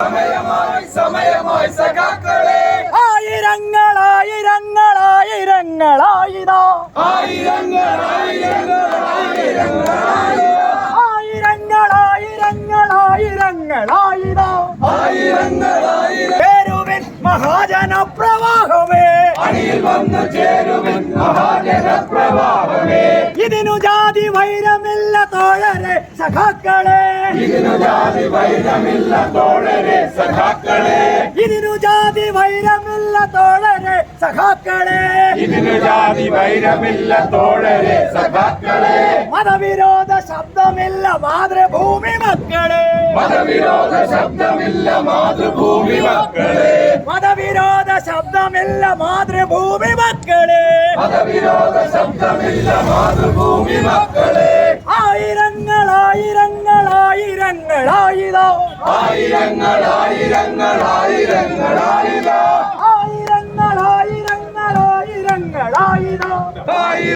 സമയമായി സമയമായി സഖാക്കളെ. ആയിരങ്ങൾ ആയിരങ്ങൾ ആയിരങ്ങൾ ആയിരം പേരുവിൻ മഹാജന പ്രവാഹമേ അണിയിൽ വന്നു ചേരുവിൻ തോഴരെ സഖാക്കളെ. ഇതിനു ജാതി വൈരമില്ല തോഴരെ സഖാക്കളെ. ഇതിനു ജാതി വൈരമില്ല തോഴരെ സഖാക്കളെ. ഇതിനു ജാതി വൈരമില്ല തോഴരെ സഖാക്കളെ. മതവിരോധ ശബ്ദമില്ല മാതൃഭൂമി മക്കളെ. മതവിരോധ ശബ്ദമില്ല മാതൃഭൂമി മക്കളെ. മതവിരോധ ശബ്ദമില്ല മാതൃഭൂമി മക്കളെ. മതവിരോധ ശബ്ദമില്ല മാതൃഭൂമി മക്കളെ. ആയിരങ്ങളായിരോ. ആയിരങ്ങൾ ആയിരങ്ങൾ ആയിരങ്ങൾ ആയിരം ആയിരങ്ങൾ ആയിരങ്ങൾ ആയിരങ്ങളായിരോ ആയിരം